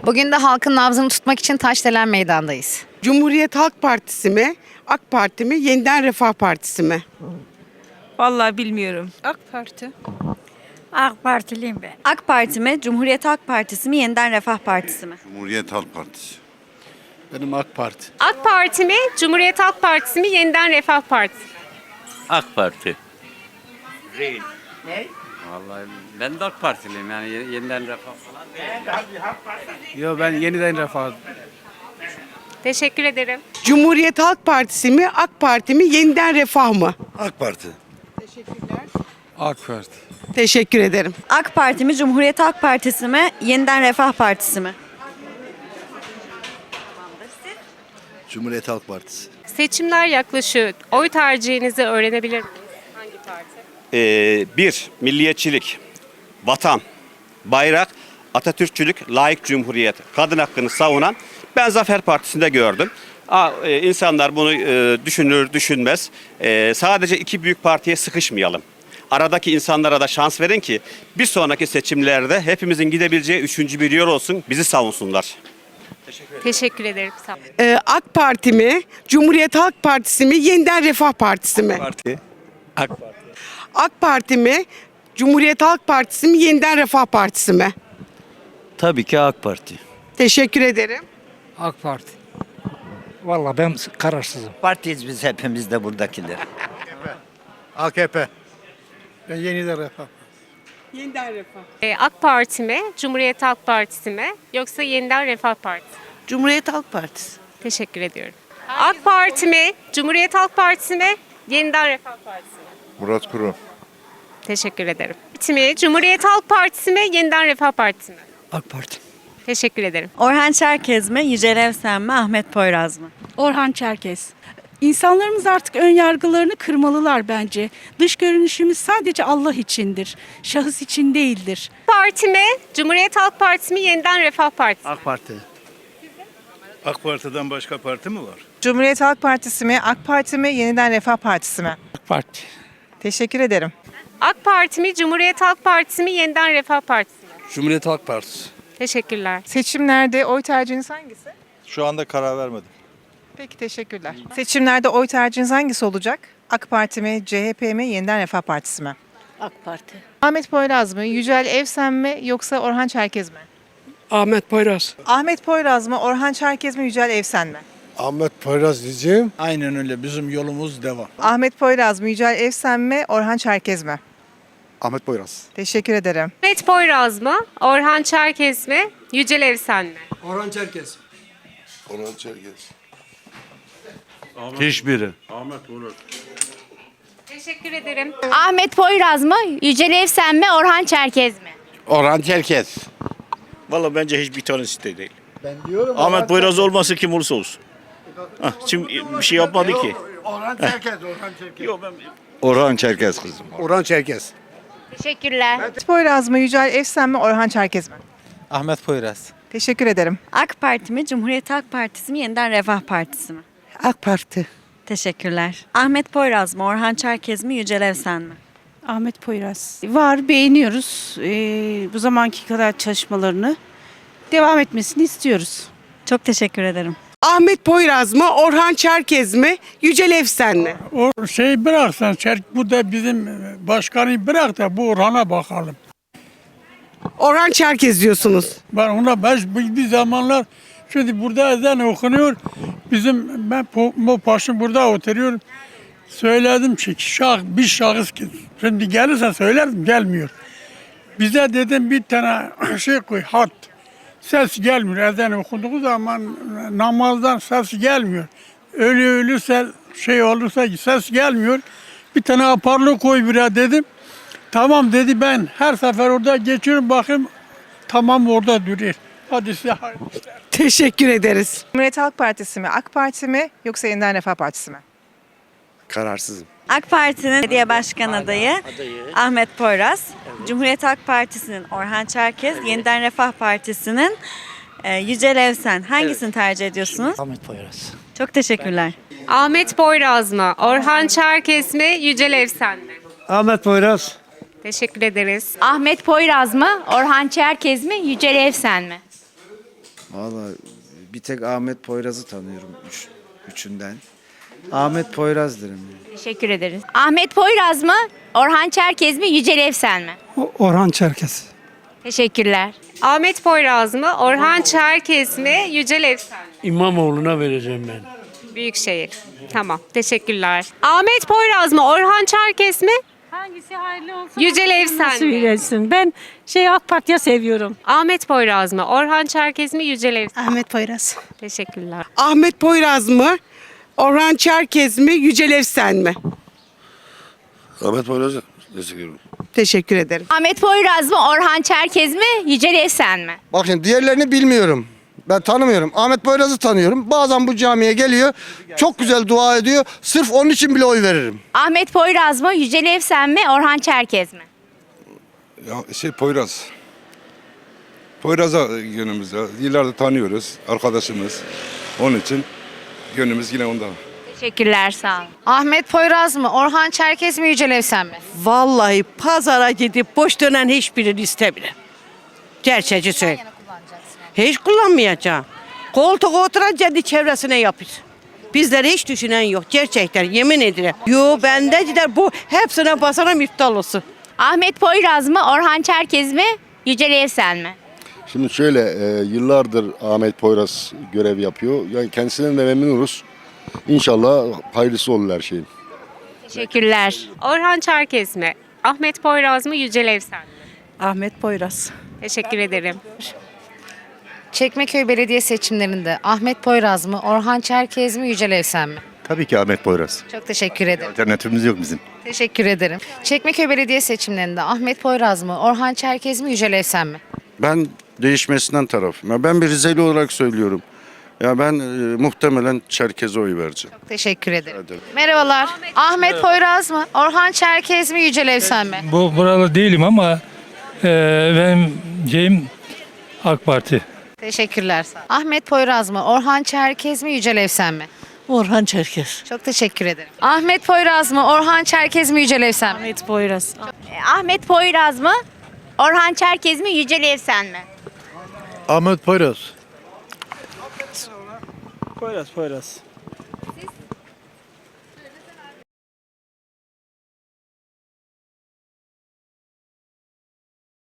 Bugün de halkın nabzını tutmak için Taşdelen Meydan'dayız. Cumhuriyet Halk Partisi mi? AK Parti mi? Yeniden Refah Partisi mi? Vallahi bilmiyorum. AK Parti. AK Partiliyim ben. AK Parti mi, Cumhuriyet Halk Partisi mi, Yeniden Refah Partisi mi? Cumhuriyet Halk Partisi. Benim AK Parti. AK Parti mi? Cumhuriyet Halk Partisi mi? Yeniden Refah Partisi. AK Parti. Değil. Ne? Vallahi ben de AK Partiliyim yani ye- yeniden refah falan. Yo ben yeniden refah. Teşekkür ederim. Cumhuriyet Halk Partisi mi? AK Parti mi? Yeniden Refah mı? AK Parti. AK Parti. Teşekkür ederim. AK Parti mi, Cumhuriyet Halk Partisi mi, Yeniden Refah Partisi mi? Cumhuriyet Halk Partisi. Seçimler yaklaşıyor. Oy tercihinizi öğrenebilir miyiz? Hangi parti? Ee, bir, milliyetçilik, vatan, bayrak, Atatürkçülük, layık cumhuriyet, kadın hakkını savunan ben Zafer Partisi'nde gördüm. Aa, e, insanlar bunu e, düşünür, düşünmez. E, sadece iki büyük partiye sıkışmayalım. Aradaki insanlara da şans verin ki bir sonraki seçimlerde hepimizin gidebileceği üçüncü bir yol olsun, bizi savunsunlar. Teşekkür ederim. Sağ olun. Ee, AK Parti mi? Cumhuriyet Halk Partisi mi? Yeniden Refah Partisi mi? Parti. AK Parti. AK Parti mi? Cumhuriyet Halk Partisi mi? Yeniden Refah Partisi mi? Tabii ki AK Parti. Teşekkür ederim. AK Parti. Vallahi ben kararsızım. Partiyiz biz hepimiz de buradakiler. AKP. Ben yeniden refah. Yeniden Refah. Ee, AK Parti mi? Cumhuriyet Halk Partisi mi? Yoksa Yeniden Refah Partisi? Cumhuriyet Halk Partisi. Teşekkür ediyorum. AK Parti mi? Cumhuriyet Halk Partisi mi? Yeniden Refah Partisi mi? Murat Kurum. Teşekkür ederim. Mi? Cumhuriyet Halk Partisi mi? Yeniden Refah Partisi mi? AK Parti. Teşekkür ederim. Orhan Çerkez mi, Yücel Evsen mi, Ahmet Poyraz mı? Orhan Çerkez. İnsanlarımız artık ön yargılarını kırmalılar bence. Dış görünüşümüz sadece Allah içindir. Şahıs için değildir. Parti mi? Cumhuriyet Halk Partisi mi? Yeniden Refah Partisi mi? AK Parti. AK Parti'den başka parti mi var? Cumhuriyet Halk Partisi mi, AK Parti mi, Yeniden Refah Partisi mi? AK Parti. Teşekkür ederim. AK Parti mi? Cumhuriyet Halk Partisi mi? Yeniden Refah Partisi mi? Cumhuriyet Halk Partisi. Teşekkürler. Seçimlerde oy tercihiniz hangisi? Şu anda karar vermedim. Peki teşekkürler. Seçimlerde oy tercihiniz hangisi olacak? AK Parti mi, CHP mi, Yeniden Refah Partisi mi? AK Parti. Ahmet Poyraz mı, Yücel Evsen mi yoksa Orhan Çerkez mi? Ahmet Poyraz. Ahmet Poyraz mı, Orhan Çerkez mi, Yücel Evsen mi? Ahmet Poyraz diyeceğim. Aynen öyle. Bizim yolumuz devam. Ahmet Poyraz mı, Yücel Evsen mi, Orhan Çerkez mi? Ahmet Poyraz. Teşekkür ederim. Mehmet Poyraz mı? Orhan Çerkez mi? Yücel Evsen mi? Orhan Çerkez. Orhan Çerkez. Hiçbiri. Teşekkür ederim. Ahmet Poyraz mı? Yücel Evsen mi? Orhan Çerkez mi? Orhan Çerkez. Valla bence hiçbir tanesi de değil. Ben diyorum. Ahmet Poyraz olmasın kim olursa olsun. Şimdi bir şey yapmadı ki. Orhan Çerkez. Orhan Çerkez. Yok ben Orhan Çerkez kızım. Orhan Çerkez. Teşekkürler. Ahmet Poyraz mı, Yücel Evsen mi, Orhan Çerkez mi? Ahmet Poyraz. Teşekkür ederim. AK Parti mi, Cumhuriyet Halk Partisi mi, Yeniden Refah Partisi mi? AK Parti. Teşekkürler. Ahmet Poyraz mı, Orhan Çerkez mi, Yücel Evsen mi? Ahmet Poyraz. Var beğeniyoruz. Ee, bu zamanki kadar çalışmalarını devam etmesini istiyoruz. Çok teşekkür ederim. Ahmet Poyraz mı? Orhan Çerkez mi? Yücel Evsen mi? O şey bıraksan Çerk bu da bizim başkanı bırak da bu Orhan'a bakalım. Orhan Çerkez diyorsunuz. Ben ona baş bir zamanlar şimdi burada ezan okunuyor. Bizim ben bu başım burada oturuyorum. Söyledim ki şah, bir şahıs ki şimdi gelirse söylerdim gelmiyor. Bize dedim bir tane şey koy hat. Ses gelmiyor. Ezan okunduğu zaman namazdan ses gelmiyor. Ölü ölürse şey olursa ses gelmiyor. Bir tane aparlı koy buraya dedim. Tamam dedi ben her sefer orada geçiyorum bakayım tamam orada duruyor. Hadi size hayırlı işler. Teşekkür ederiz. Cumhuriyet Halk Partisi mi, AK Parti mi yoksa Yeniden Refah Partisi mi? Kararsızım. AK Parti'nin belediye başkan adayı Ahmet Poyraz, Cumhuriyet Halk Partisi'nin Orhan Çerkez, Yeniden Refah Partisi'nin e, Yücel Evsen. Hangisini tercih ediyorsunuz? Ahmet Poyraz. Çok teşekkürler. Ahmet Poyraz mı? Orhan Çerkez mi? Yücel Evsen mi? Ahmet Poyraz. Teşekkür ederiz. Ahmet Poyraz mı? Orhan Çerkez mi? Yücel Evsen mi? Vallahi bir tek Ahmet Poyraz'ı tanıyorum üç, üçünden. Ahmet Poyraz derim. Teşekkür ederiz. Ahmet Poyraz mı? Orhan Çerkez mi? Yücel Evsen mi? Orhan Çerkes. Teşekkürler. Ahmet Poyraz mı? Orhan Çerkez mi? Yücel Evsen mi? İmamoğlu'na vereceğim ben. Büyükşehir. Tamam. Teşekkürler. Ahmet Poyraz mı? Orhan Çerkez mi? Hangisi hayırlı olsun? Yücel Evsen mi? Söylesin. Ben şey AK Parti'ye seviyorum. Ahmet Poyraz mı? Orhan Çerkez mi? Yücel Evsen. Ahmet Poyraz. Teşekkürler. Ahmet Poyraz mı? Orhan Çerkez mi? Yücel Evsen mi? Ahmet Poyraz'ı destekliyorum. Teşekkür ederim. Ahmet Poyraz mı? Orhan Çerkez mi? Yücel Evsen mi? Bak şimdi diğerlerini bilmiyorum. Ben tanımıyorum. Ahmet Poyraz'ı tanıyorum. Bazen bu camiye geliyor. Çok güzel dua ediyor. Sırf onun için bile oy veririm. Ahmet Poyraz mı? Yücel Evsen mi? Orhan Çerkez mi? Ya şey Poyraz. Poyraz'a yönümüzde. Yıllardır tanıyoruz. Arkadaşımız. Onun için gönlümüz yine onda. Teşekkürler sağ olun. Ahmet Poyraz mı? Orhan Çerkez mi? Yücel Evsen mi? Vallahi pazara gidip boş dönen hiçbirini istemiyorum. Gerçeği söyle. Hiç kullanmayacağım. Koltuğa oturan kendi çevresine yapır. Bizleri hiç düşünen yok. Gerçekten yemin ederim. Yo bende gider bu hepsine basarım iptal olsun. Ahmet Poyraz mı? Orhan Çerkez mi? Yücel Evsen mi? Şimdi şöyle e, yıllardır Ahmet Poyraz görev yapıyor. Yani kendisinden de memnunuz. İnşallah hayırlısı olur her şeyin. Teşekkürler. Orhan Çerkez mi? Ahmet Poyraz mı? Yücel Evsen mi? Ahmet Poyraz. Teşekkür ederim. Çekmeköy Belediye seçimlerinde Ahmet Poyraz mı? Orhan Çerkez mi? Yücel Evsen mi? Tabii ki Ahmet Poyraz. Çok teşekkür ederim. Alternatifimiz yok bizim. Teşekkür ederim. Çekmeköy Belediye seçimlerinde Ahmet Poyraz mı? Orhan Çerkez mi? Yücel Evsen mi? Ben değişmesinden tarafım. Ya Ben bir Rizeli olarak söylüyorum. Ya ben e, muhtemelen Çerkez'e oy vereceğim. Çok teşekkür ederim. ederim. Merhabalar. Ahmet Poyraz mı? Orhan Çerkez mi? Yücel Evsen mi? Bu buralı değilim ama e, benim şeyim AK Parti. Teşekkürler. Sağ olun. Ahmet Poyraz mı? Orhan Çerkez mi? Yücel Evsen mi? Orhan Çerkez. Çok teşekkür ederim. Ahmet Poyraz mı? Orhan Çerkez mi? Yücel Evsen mi? Ahmet Poyraz. Ahmet Poyraz mı? Orhan Çerkez mi? Yücel Evsen mi? Ahmet Poyraz. Poyraz Poyraz.